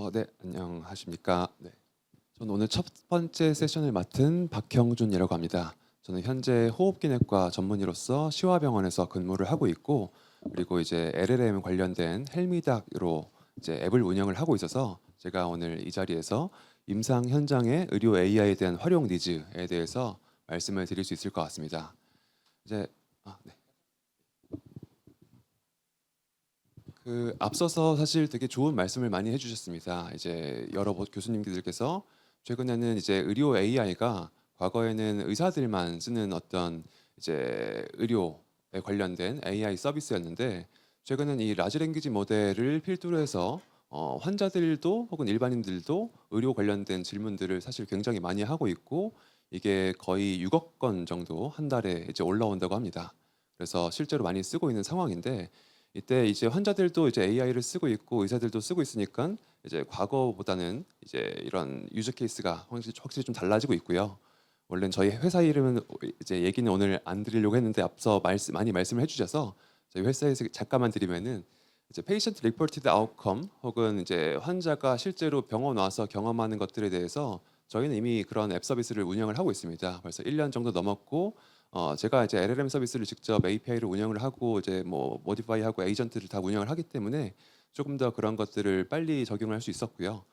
어, 네, 안녕하십니까. 네. 저는 오늘 첫 번째 세션을 맡은 박형준이라고 합니다. 저는 현재 호흡기내과 전문의로서 시화병원에서 근무를 하고 있고 그리고 이제 LLM 관련된 헬미닥으로 이제 앱을 운영을 하고 있어서 제가 오늘 이 자리에서 임상 현장의 의료 AI에 대한 활용 니즈에 대해서 말씀을 드릴 수 있을 것 같습니다. 이제 아, 네. 그 앞서서 사실 되게 좋은 말씀을 많이 해주셨습니다. 이제 여러 보- 교수님들께서 최근에는 이제 의료 AI가 과거에는 의사들만 쓰는 어떤 이제 의료에 관련된 AI 서비스였는데 최근은 이 라지 랭귀지 모델을 필두로 해서 어, 환자들도 혹은 일반인들도 의료 관련된 질문들을 사실 굉장히 많이 하고 있고 이게 거의 6억 건 정도 한 달에 이제 올라온다고 합니다. 그래서 실제로 많이 쓰고 있는 상황인데 이때 이제 환자들도 이제 AI를 쓰고 있고 의사들도 쓰고 있으니까 이제 과거보다는 이제 이런 유저 케이스가 확실히, 확실히 좀 달라지고 있고요. 원래는 저희 회사 이름은 이제 얘기는 오늘 안 드리려고 했는데 앞서 말씀, 많이 말씀을 해주셔서 저희 회사에서 잠깐만 드리면은 이제 페이션트 리포티드 아웃컴 혹은 이제 환자가 실제로 병원 와서 경험하는 것들에 대해서 저희는 이미 그런 앱 서비스를 운영을 하고 있습니다. 벌써 1년 정도 넘었고 어 제가 이제 LLM 서비스를 직접 API를 운영을 하고 이제 뭐 모디파이하고 에이전트를 다 운영을 하기 때문에 조금 더 그런 것들을 빨리 적용을 할 수 있었고요.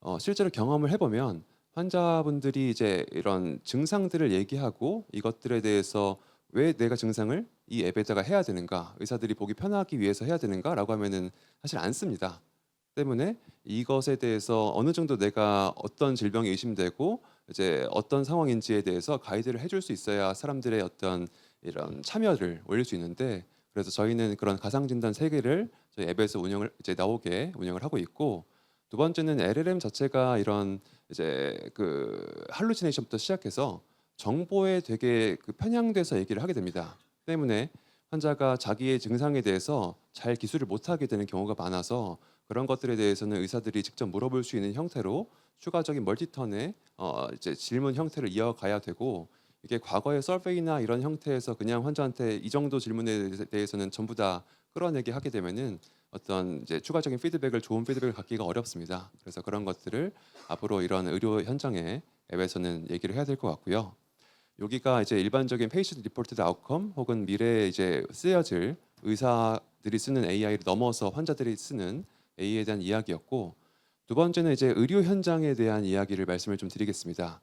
어 실제로 경험을 해보면 환자분들이 이제 이런 증상들을 얘기하고 이것들에 대해서 왜 내가 증상을 이 앱에다가 해야 되는가 의사들이 보기 편하기 위해서 해야 되는가라고 하면은 사실 안 씁니다. 때문에 이것에 대해서 어느 정도 내가 어떤 질병이 의심되고 이제 어떤 상황인지에 대해서 가이드를 해줄 수 있어야 사람들의 어떤 이런 참여를 올릴 수 있는데 그래서 저희는 그런 가상 진단 세 개를 저희 앱에서 운영을 이제 나오게 운영을 하고 있고 두 번째는 LLM 자체가 이런 이제 그 할루시네이션부터 시작해서 정보에 되게 그 편향돼서 얘기를 하게 됩니다. 때문에 환자가 자기의 증상에 대해서 잘 기술을 못 하게 되는 경우가 많아서 그런 것들에 대해서는 의사들이 직접 물어볼 수 있는 형태로 추가적인 멀티턴의 어 이제 질문 형태를 이어가야 되고 이게 과거의 서베이나 이런 형태에서 그냥 환자한테 이 정도 질문에 대해서는 전부 다 끌어내게 하게 되면은 어떤 이제 추가적인 피드백을 좋은 피드백을 갖기가 어렵습니다. 그래서 그런 것들을 앞으로 이런 의료 현장에 앱에서는 얘기를 해야 될 것 같고요. 여기가 이제 일반적인 페이션트 리포티드 아웃컴 혹은 미래에 이제 쓰여질 의사들이 쓰는 AI를 넘어서 환자들이 쓰는 AI에 대한 이야기였고 두 번째는 이제 의료 현장에 대한 이야기를 말씀을 좀 드리겠습니다.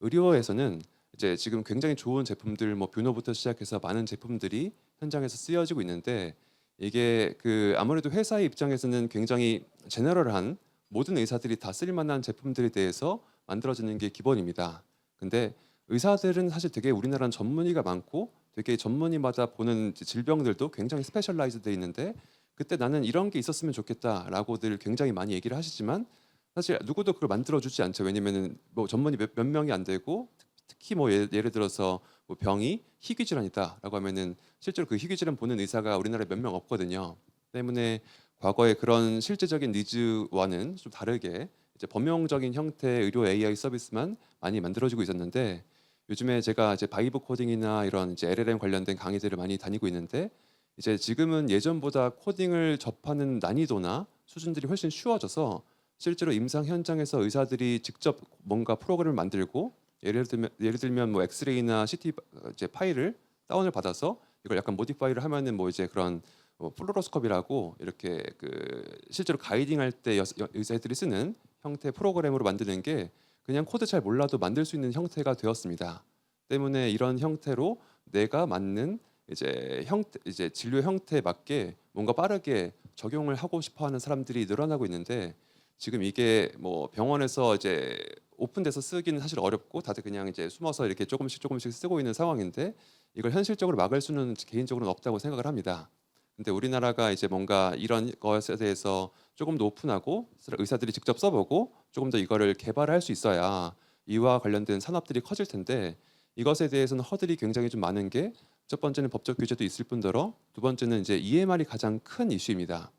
의료에서는 이제 지금 굉장히 좋은 제품들 뭐 뷰노부터 시작해서 많은 제품들이 현장에서 쓰여지고 있는데 이게 그 아무래도 회사의 입장에서는 굉장히 제너럴한 모든 의사들이 다 쓸 만한 제품들에 대해서 만들어지는 게 기본입니다. 근데 의사들은 사실 되게 우리나라는 전문의가 많고 되게 전문의마다 보는 질병들도 굉장히 스페셜라이즈 돼 있는데 그때 나는 이런 게 있었으면 좋겠다라고들 굉장히 많이 얘기를 하시지만 사실 누구도 그걸 만들어 주지 않죠. 왜냐면은 뭐 전문의 몇, 몇 명이 안 되고 특히 뭐 예, 예를 들어서 뭐 병이 희귀 질환이다라고 하면은 실제로 그 희귀 질환 보는 의사가 우리나라에 몇 명 없거든요. 때문에 과거의 그런 실제적인 니즈와는 좀 다르게 이제 범용적인 형태의 의료 AI 서비스만 많이 만들어지고 있었는데 요즘에 제가 이제 바이브 코딩이나 이런 이제 LLM 관련된 강의들을 많이 다니고 있는데 이제 지금은 예전보다 코딩을 접하는 난이도나 수준들이 훨씬 쉬워져서 실제로 임상 현장에서 의사들이 직접 뭔가 프로그램을 만들고 예를 들면 예를 들면 뭐 엑스레이나 CT 이제 파일을 다운을 받아서 이걸 약간 모디파이를 하면은 뭐 이제 그런 뭐 플로로스컵이라고 이렇게 그 실제로 가이딩할 때 의사들이 쓰는 형태 프로그램으로 만드는 게 그냥 코드 잘 몰라도 만들 수 있는 형태가 되었습니다. 때문에 이런 형태로 내가 맞는 이제 형태 이제 진료 형태에 맞게 뭔가 빠르게 적용을 하고 싶어 하는 사람들이 늘어나고 있는데 지금 이게 뭐 병원에서 이제 오픈돼서 쓰기는 사실 어렵고 다들 그냥 이제 숨어서 이렇게 조금씩 조금씩 쓰고 있는 상황인데 이걸 현실적으로 막을 수는 개인적으로는 없다고 생각을 합니다. 근데 우리나라가 이제 뭔가 이런 것에 대해서 조금 더 오픈하고 의사들이 직접 써보고 조금 더 이거를 개발할 수 있어야 이와 관련된 산업들이 커질 텐데 이것에 대해서는 허들이 굉장히 좀 많은 게 첫 번째는 법적 규제도 있을 뿐더러 두 번째는 이제 EMR이 가장 큰 이슈입니다.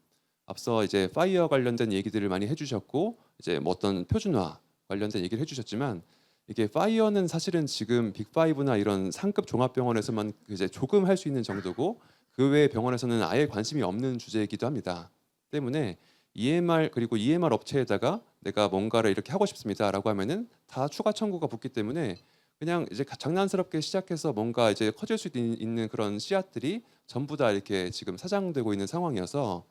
앞서 이제 파이어 관련된 얘기들을 많이 해주셨고 이제 뭐 어떤 표준화 관련된 얘기를 해주셨지만 이게 파이어는 사실은 지금 빅파이브나 이런 상급 종합병원에서만 이제 조금 할 수 있는 정도고 그 외의 병원에서는 아예 관심이 없는 주제이기도 합니다. 때문에 EMR 그리고 EMR 업체에다가 내가 뭔가를 이렇게 하고 싶습니다라고 하면은 다 추가 청구가 붙기 때문에 그냥 이제 가- 장난스럽게 시작해서 뭔가 이제 커질 수 있- 있는 그런 씨앗들이 전부 다 이렇게 지금 사장되고 있는 상황이어서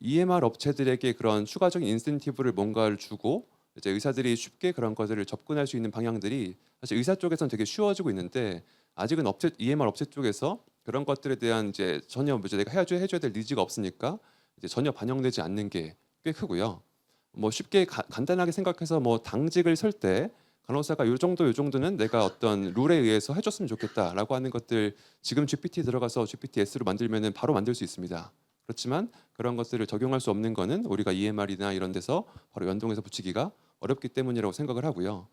EMR 업체들에게 그런 추가적인 인센티브를 뭔가를 주고 이제 의사들이 쉽게 그런 것들을 접근할 수 있는 방향들이 사실 의사 쪽에서는 되게 쉬워지고 있는데 아직은 업체 EMR 업체 쪽에서 그런 것들에 대한 이제 전혀 뭐 이제 내가 해줘야 해줘야 될 니즈가 없으니까 이제 전혀 반영되지 않는 게 꽤 크고요. 뭐 쉽게 가- 간단하게 생각해서 뭐 당직을 설 때 간호사가 요 정도 요 정도는 내가 어떤 룰에 의해서 해줬으면 좋겠다라고 하는 것들 지금 GPT 들어가서 GPT-S로 만들면은 바로 만들 수 있습니다. 그렇지만 그런 것들을 적용할 수 없는 거는 우리가 EMR이나 이런 데서 바로 연동해서 붙이기가 어렵기 때문이라고 생각을 하고요.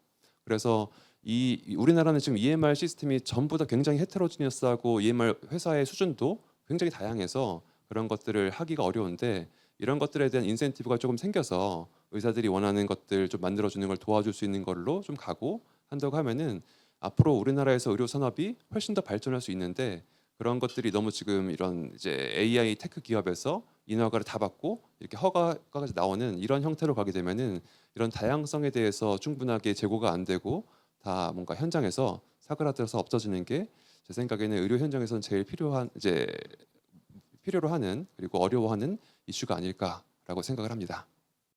그래서 이이 우리나라는 지금 EMR 시스템이 전부 다 굉장히 헤테로지니어스하고 EMR 회사의 수준도 굉장히 다양해서 그런 것들을 하기가 어려운데 이런 것들에 대한 인센티브가 조금 생겨서 의사들이 원하는 것들 좀 만들어 주는 걸 도와줄 수 있는 걸로 좀 가고 한다고 하면은 앞으로 우리나라에서 의료 산업이 훨씬 더 발전할 수 있는데 그런 것들이 너무 지금 이런 이제 AI 테크 기업에서 인허가를 다 받고 이렇게 허가가 나오는 이런 형태로 가게 되면은 이런 다양성에 대해서 충분하게 제고가 안 되고 다 뭔가 현장에서 사그라들어서 없어지는 게 제 생각에는 의료 현장에서는 제일 필요한 이제 필요로 하는 그리고 어려워하는 이슈가 아닐까라고 생각을 합니다.